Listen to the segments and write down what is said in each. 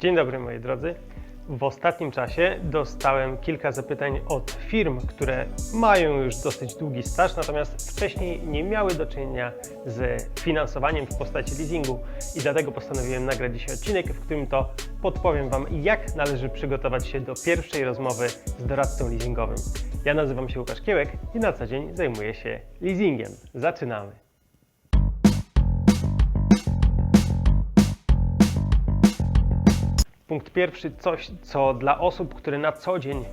Dzień dobry moi drodzy. W ostatnim czasie dostałem kilka zapytań od firm, które mają już dosyć długi staż, natomiast wcześniej nie miały do czynienia z finansowaniem w postaci leasingu i dlatego postanowiłem nagrać dzisiaj odcinek, w którym to podpowiem Wam, jak należy przygotować się do pierwszej rozmowy z doradcą leasingowym. Ja nazywam się Łukasz Kiełek i na co dzień zajmuję się leasingiem. Zaczynamy. Punkt pierwszy, coś, co dla osób, które na co dzień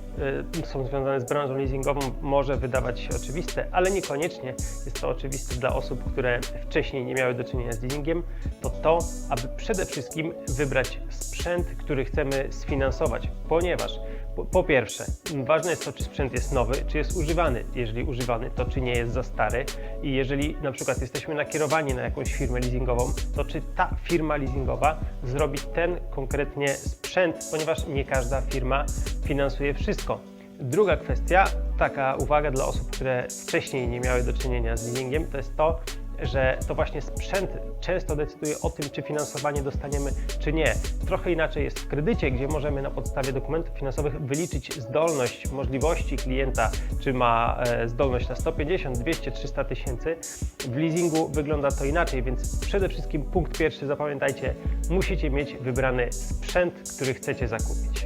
y, są związane z branżą leasingową, może wydawać się oczywiste, ale niekoniecznie jest to oczywiste dla osób, które wcześniej nie miały do czynienia z leasingiem, to to, aby przede wszystkim wybrać sprzęt, który chcemy sfinansować, ponieważ po, pierwsze, ważne jest to, czy sprzęt jest nowy, czy jest używany. Jeżeli używany, to czy nie jest za stary i jeżeli na przykład jesteśmy nakierowani na jakąś firmę leasingową, to czy ta firma leasingowa zrobi ten konkretnie sprzęt, ponieważ nie każda firma finansuje wszystko. Druga kwestia, taka uwaga dla osób, które wcześniej nie miały do czynienia z leasingiem, to jest to, że to właśnie sprzęt często decyduje o tym, czy finansowanie dostaniemy, czy nie. Trochę inaczej jest w kredycie, gdzie możemy na podstawie dokumentów finansowych wyliczyć zdolność, możliwości klienta, czy ma e, zdolność na 150, 200, 300 tysięcy. W leasingu wygląda to inaczej, więc przede wszystkim punkt pierwszy, zapamiętajcie, musicie mieć wybrany sprzęt, który chcecie zakupić.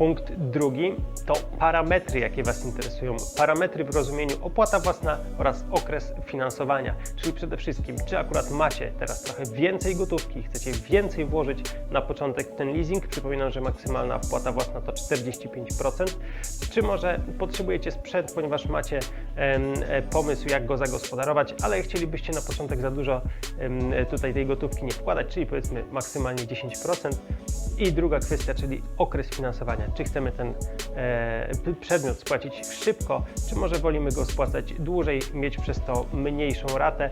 Punkt drugi to parametry, jakie Was interesują. Parametry w rozumieniu opłata własna oraz okres finansowania. Czyli przede wszystkim, czy akurat macie teraz trochę więcej gotówki, chcecie więcej włożyć na początek w ten leasing. Przypominam, że maksymalna opłata własna to 45%. Czy może potrzebujecie sprzęt, ponieważ macie em, e, pomysł, jak go zagospodarować, ale chcielibyście na początek za dużo em, tutaj tej gotówki nie wkładać, czyli powiedzmy maksymalnie 10%. I druga kwestia, czyli okres finansowania. Czy chcemy ten e, przedmiot spłacić szybko, czy może wolimy go spłacać dłużej, mieć przez to mniejszą ratę.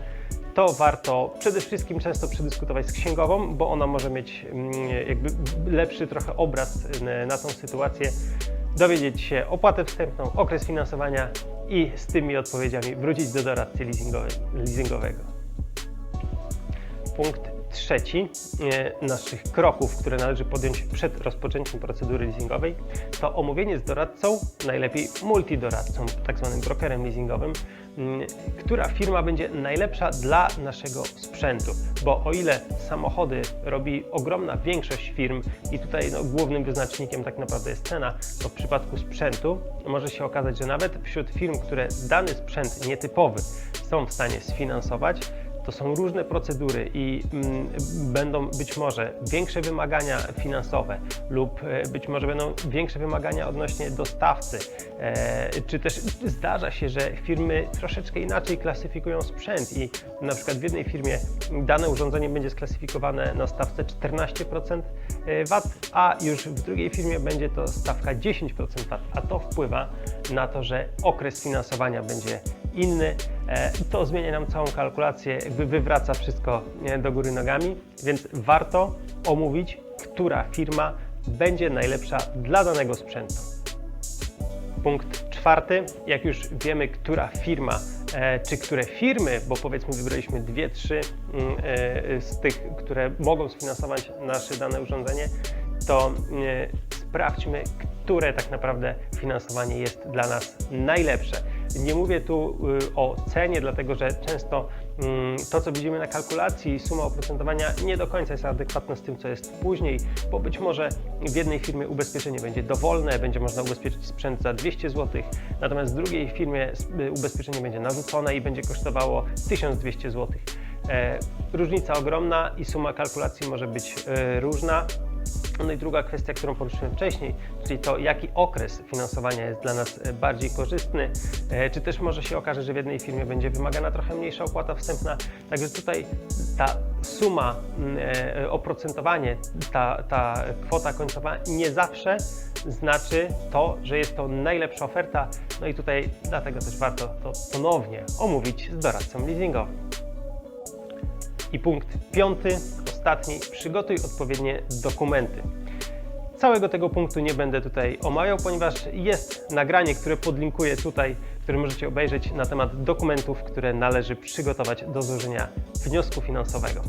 To warto przede wszystkim często przedyskutować z księgową, bo ona może mieć mm, jakby lepszy trochę obraz na tą sytuację, dowiedzieć się opłatę wstępną, okres finansowania i z tymi odpowiedziami wrócić do doradcy leasingowe- leasingowego. Punkt trzeci e, naszych kroków, które należy podjąć przed rozpoczęciem procedury leasingowej, to omówienie z doradcą, najlepiej multidoradcą, tak zwanym brokerem leasingowym, m, która firma będzie najlepsza dla naszego sprzętu. Bo o ile samochody robi ogromna większość firm i tutaj no, głównym wyznacznikiem tak naprawdę jest cena, to w przypadku sprzętu może się okazać, że nawet wśród firm, które dany sprzęt nietypowy są w stanie sfinansować, to są różne procedury i mm, będą być może większe wymagania finansowe lub e, być może będą większe wymagania odnośnie dostawcy, e, czy też zdarza się, że firmy troszeczkę inaczej klasyfikują sprzęt i na przykład w jednej firmie dane urządzenie będzie sklasyfikowane na stawce 14% VAT, a już w drugiej firmie będzie to stawka 10% VAT, a to wpływa na to, że okres finansowania będzie inny. E, To zmienia nam całą kalkulację, jakby wywraca wszystko do góry nogami, więc warto omówić, która firma będzie najlepsza dla danego sprzętu. Punkt czwarty, jak już wiemy, która firma, e, czy które firmy, bo powiedzmy wybraliśmy dwie, trzy mm, e, z tych, które mogą sfinansować nasze dane urządzenie, to sprawdźmy, które tak naprawdę finansowanie jest dla nas najlepsze. Nie mówię tu y, o cenie, dlatego że często mm, to, co widzimy na kalkulacji, suma oprocentowania nie do końca jest adekwatna z tym, co jest później, bo być może w jednej firmie ubezpieczenie będzie dowolne, będzie można ubezpieczyć sprzęt za 200 zł, natomiast w drugiej firmie y, ubezpieczenie będzie narzucone i będzie kosztowało 1200 zł. E, Różnica ogromna i suma kalkulacji może być e, różna. No i druga kwestia, którą poruszyłem wcześniej, czyli to, jaki okres finansowania jest dla nas e, bardziej korzystny, e, czy też może się okaże, że w jednej firmie będzie wymagana trochę mniejsza opłata wstępna. Także tutaj ta suma, mm, e, oprocentowanie, ta, ta kwota końcowa nie zawsze znaczy to, że jest to najlepsza oferta. No i tutaj dlatego też warto to ponownie omówić z doradcą leasingowym. I punkt piąty, ostatni, przygotuj odpowiednie dokumenty. Całego tego punktu nie będę tutaj omawiał, ponieważ jest nagranie, które podlinkuję tutaj, które możecie obejrzeć na temat dokumentów, które należy przygotować do złożenia wniosku finansowego.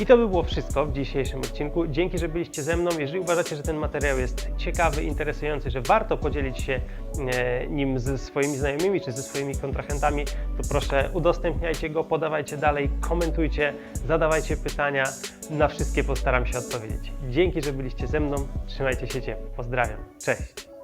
I to by było wszystko w dzisiejszym odcinku. Dzięki, że byliście ze mną. Jeżeli uważacie, że ten materiał jest ciekawy, interesujący, że warto podzielić się e, nim ze swoimi znajomymi czy ze swoimi kontrahentami, to proszę udostępniajcie go, podawajcie dalej, komentujcie, zadawajcie pytania. Na wszystkie postaram się odpowiedzieć. Dzięki, że byliście ze mną. Trzymajcie się ciepło. Pozdrawiam. Cześć.